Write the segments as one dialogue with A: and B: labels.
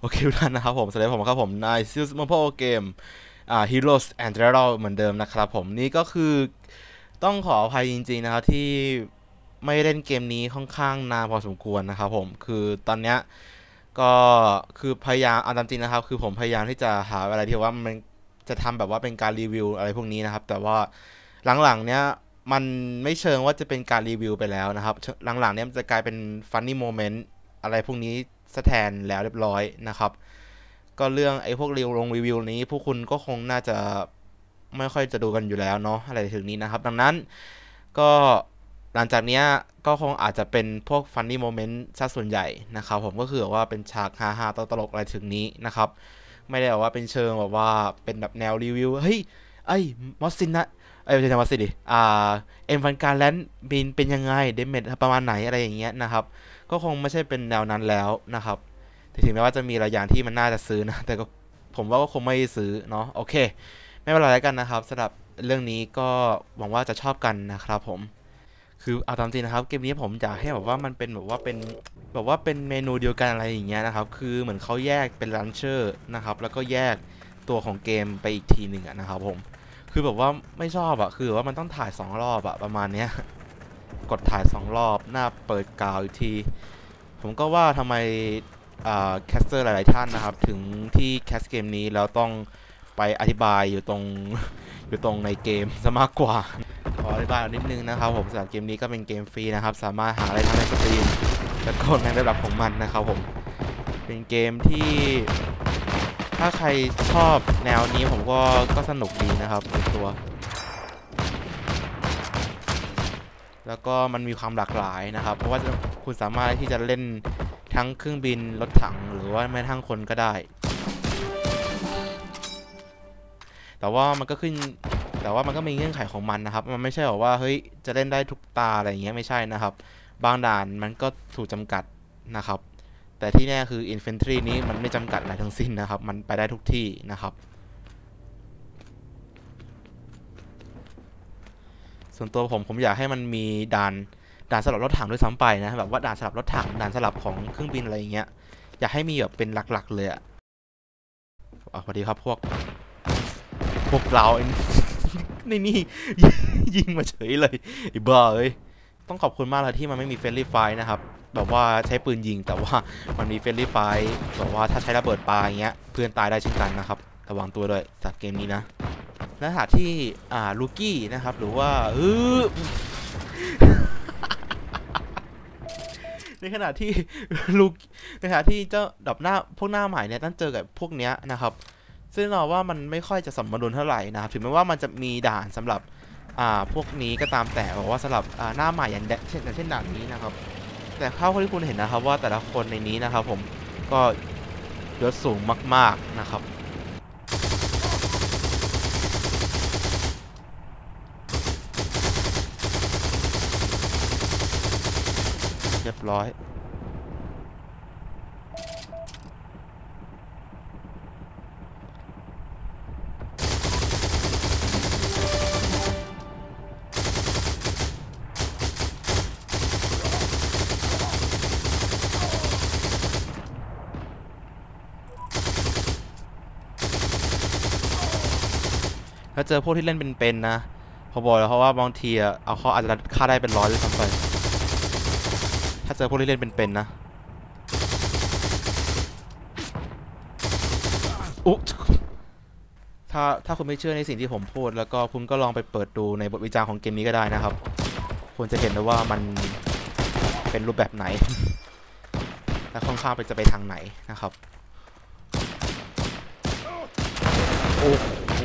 A: โอเคทุกท่านนะครับผมสวัสดีผมครับผมนายซิลส์มอลเกมอ่า Heroes and d r a เหมือนเดิมนะครับผมนี่ก็คือต้องขออภัยจริง ๆ นะครับ ที่ไม่เล่นเกมนี้ค่อนข้างนานพอสมควรนะครับผมคือตอนเนี้ยก็คือพยายามเอาตามจริงนะครับ คือผมพยายามที่จะหาอะไรที่ว่ามันจะทำแบบว่าเป็นการรีวิวอะไรพวกนี้นะครับ แต่ว่าหลังๆเนี้ยมันไม่เชิงว่าจะเป็นการรีวิวไปแล้วนะครับ หลังๆเนี้ยมันจะกลายเป็นฟันนี่โมเมนต์อะไรพวกนี้ สแทนแล้วเรียบร้อยนะครับ ก็เรื่องไอ้พวกรีวิวลงรีวิวนี้พวกคุณก็คงน่าจะไม่ค่อยจะดูกันอยู่แล้วเนาะอะไรถึงนี้นะครับ ดังนั้นก็หลังจากนี้ก็คงอาจจะเป็นพวกฟันนี่โมเมนต์ซะส่วนใหญ่นะครับผมก็คือว่าเป็นฉากฮาฮาตลกอะไรถึงนี้นะครับ ไม่ได้แบบว่าเป็นเชิงแบบว่าเป็นแบบแนวรีวิวเฮ้ยไอ้มอสซินนะไอ้ไม่ใช่มอสซินดิอ่าเอ็มฟันการแลนด์บินเป็นยังไงเดเมทประมาณไหนอะไรอย่างเงี้ยนะครับ ก็คงไม่ใช่เป็นแนวนั้นแล้วนะครับถึงแม้ว่าจะมีหลายอย่างที่มันน่าจะซื้อนะ แต่ก็ผมว่าก็คงไม่ซื้อเนาะโอเค ไม่เป็นไรแล้วกันนะครับสำหรับเรื่องนี้ก็หวังว่าจะชอบกันนะครับผมคือเอาตามจริงนะครับเกมนี้ผมอยากให้แบบว่ามันเป็นแบบว่าเป็นแบบว่าเป็นเมนูเดียวกันอะไรอย่างเงี้ยนะครับ คือเหมือนเขาแยกเป็นลันเชอร์นะครับ แล้วก็แยกตัวของเกมไปอีกทีหนึ่งนะครับผมคือแบบว่าไม่ชอบอะคือว่ามันต้องถ่าย 2 รอบอะประมาณเนี้ย กดถ่าย 2 รอบ หน้าเปิดกาวอีกที ผมก็ว่าทำไมแคสเตอร์หลาย ๆ ท่านนะครับ ถึงที่แคสเกมนี้แล้วต้องไปอธิบายอยู่ตรงอยู่ตรงในเกมซะมากกว่า ขออธิบายนิดนึงนะครับผมสำหรับเกมนี้ก็เป็นเกมฟรีนะครับ สามารถหาอะไรทำในสตรีมและกดในระดับของมันนะครับผม เป็นเกมที่ถ้าใครชอบแนวนี้ผมก็ก็สนุกดีนะครับในตัว แล้วก็มันมีความหลากหลายนะครับ เพราะว่าคุณสามารถที่จะเล่นทั้งเครื่องบินรถถังหรือว่าแม้ทั้งคนก็ได้ แต่ว่ามันก็ขึ้นแต่ว่ามันก็มีเงื่อนไขของมันนะครับ มันไม่ใช่บอกว่าเฮ้ยจะเล่นได้ทุกตาอะไรอย่างเงี้ยไม่ใช่นะครับ บางด่านมันก็ถูกจำกัดนะครับ แต่ที่แน่คือ Infantry นี้มันไม่จำกัดอะไรทั้งสิ้นนะครับ มันไปได้ทุกที่นะครับ ส่วนตัวผมผมอยากให้มันมีด่านด่านสลับรถถังด้วยซ้ำไปนะแบบว่าด่านสลับรถถังด่านสลับของเครื่องบินอะไรอย่างเงี้ยอยากให้มีแบบเป็นหลักๆเลยอะสวัสดีครับพวก พวกเราในนี่ยิงมาเฉยเลยไอ้บ้าเอ้ยต้องขอบคุณมากเลยที่มันไม่มีเฟรนลี่ไฟนะครับแบบว่าใช้ปืนยิงแต่ว่ามันมีเฟรนลี่ไฟแบบว่าถ้าใช้ระเบิดปลาอย่างเงี้ยเพื่อนตายได้เช่นกันนะครับ ระวังตัวด้วยจากเกมนี้นะ ในขณะที่อ่าลูกี้นะครับ หรือว่าเออในขณะที่ลูกในขณะที่เจ้าดับหน้าพวกหน้าใหม่เนี่ยต้องเจอกับพวกเนี้ยนะครับ ซึ่งเราว่ามันไม่ค่อยจะสมดุลเท่าไหร่นะครับถึงแม้ว่ามันจะมีด่านสำหรับอ่าพวกนี้ก็ตามแต่บอกว่าสำหรับอ่าหน้าใหม่อย่างเช่นเช่นด่านนี้นะครับ แต่เข้าที่คุณเห็นนะครับว่าแต่ละคนในนี้นะครับ ผมก็ยศสูงมาก ๆนะครับ บร้อย ถ้าเจอพวกที่เล่นเป็นๆนะพอบอกแล้วเพราะว่าบางทีเอาเขาอาจจะฆ่าได้เป็นร้อยเลยซ้ำไป ถ้าเจอพวกที่เล่นเป็นๆนะอุ๊ถ้าถ้าคุณไม่เชื่อในสิ่งที่ผมพูด แล้วก็คุณก็ลองไปเปิดดูในบทวิจารณ์ของเกมนี้ก็ได้นะครับ คุณจะเห็นได้ว่ามันเป็นรูปแบบไหน และค่อนข้างไปจะไปทางไหนนะครับ โอ้โห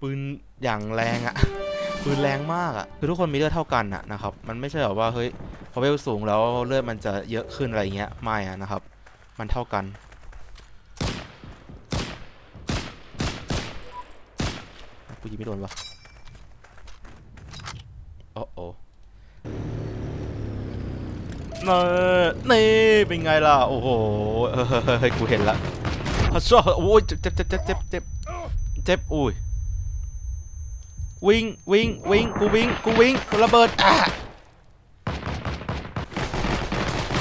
A: ปืนอย่างแรงอะ ปืนแรงมากอะคือทุกคนมีเลือดเท่ากันอะนะครับ มันไม่ใช่แบบว่าเฮ้ยพอเวลสูงแล้วเลือดมันจะเยอะขึ้นอะไรเงี้ยไม่อะนะครับ มันเท่ากัน กูยิงไม่โดนวะโอ้โอ้นี่เป็นไงล่ะ โอ้โหเฮ้ยกูเห็นละฮัชชอโอ้ยเจ็บเจ็บเจ็บเจ็บเจ็บเจ็บอุ้ย วิ่งวิ่งวิ่งกูวิ่งกูวิ่งกูระเบิดอะ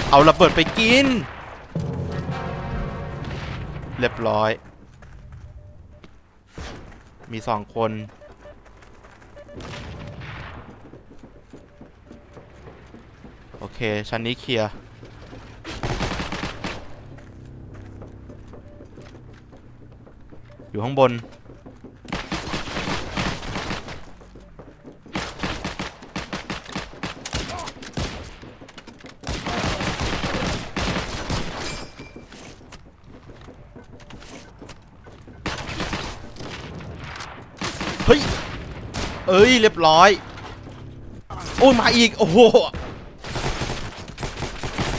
A: เอาระเบิดไปกิน เรียบร้อย มีสองคนโอเค ชั้นนี้เคลียร์อยู่ข้างบน เฮ้ย เอ้ย เรียบร้อย โอ้ยมาอีก โอ้โห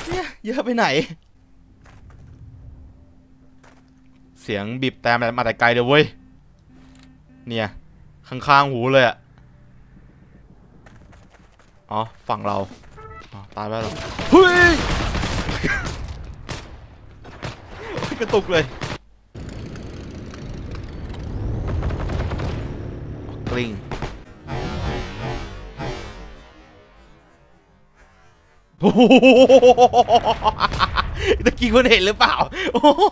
A: เนี่ยเยอะไปไหน เสียงบีบแต่มาแต่ไกลเลยเว้ย เนี่ย ข้างๆหูเลยอะอ๋อ ฝั่งเรา ตายไปแล้วเฮ้ยกระตุกเลย กลิ้งโอ้โหตะกี้คุณเห็นหรือเปล่าโอ้โห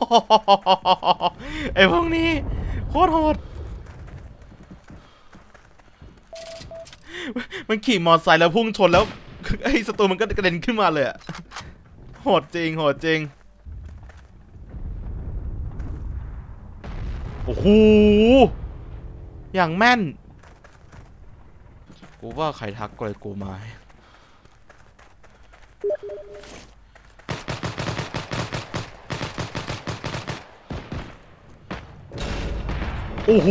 A: ไอ้พวกนี้ โคตรโหด มันขี่มอเตอร์ไซค์แล้วพุ่งชนแล้ว ไอ้ศัตรูมันก็กระเด็นขึ้นมาเลยอะโหดจริง โหดจริง โอ้โห อย่างแม่น กูว่าใครทักกูเลยกูมาโอ้โห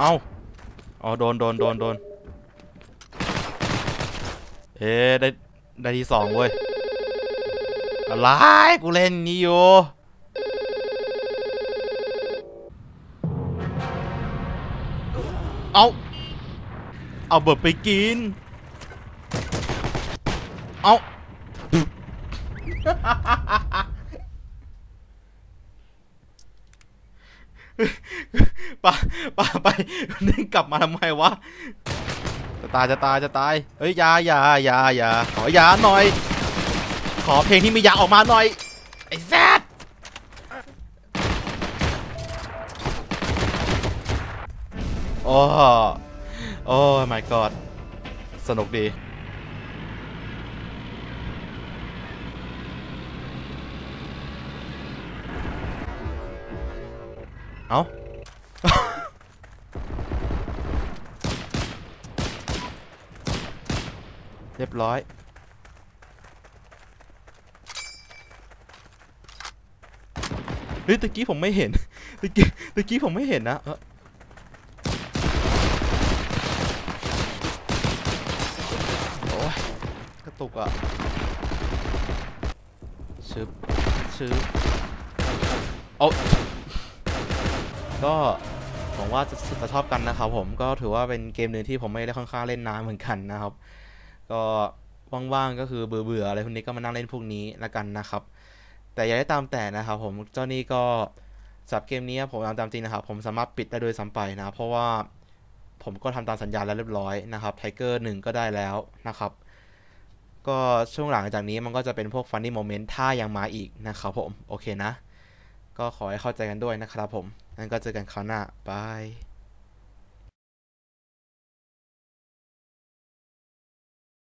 A: เอา อ๋อโดนโดนโดนโดนเอ๊ได้ได้ที่สองเว้ยอะไรกูเล่นนี้อยู่เอาเอาเบิดไปกิน เอา ป่าป่าไปนึงกลับมาทำไมวะจะตายจะตายจะตายเฮ้ยยายายายาขอยาหน่อย ขอเพลงที่มียาออกมาหน่อยไอ้แซดโอ้โอ้ my god สนุกดีเอ้า เรียบร้อย เฮ้ยตะกี้ผมไม่เห็นตะกี้ตะกี้ผมไม่เห็นนะเออโอ้ยกระตุกอะชึบชึบเอาก็หวังว่าจะจะชอบกันนะครับผมก็ถือว่าเป็นเกมหนึ่งที่ผมไม่ได้ค่อนข้างเล่นนานเหมือนกันนะครับ ก็ว่างๆก็คือเบื่อๆอะไรพวกนี้ก็มานั่งเล่นพวกนี้ละกันนะครับ แต่อย่าได้ตามแต่นะครับผมเจ้านี่ก็สับเกมนี้ผมตามจริงนะครับ ผมสามารถปิดได้โดยซ้ำไปนะเพราะว่าผมก็ทำตามสัญญาแล้วเรียบร้อยนะครับไทเกอร์หนึ่งก็ได้แล้วนะครับ ก็ช่วงหลังจากนี้มันก็จะเป็นพวกฟันนี่โมเมนต์ถ้ายังมาอีกนะครับผม โอเคนะ ก็ขอให้เข้าใจกันด้วยนะครับผมงั้นก็เจอกันคราวหน้าบาย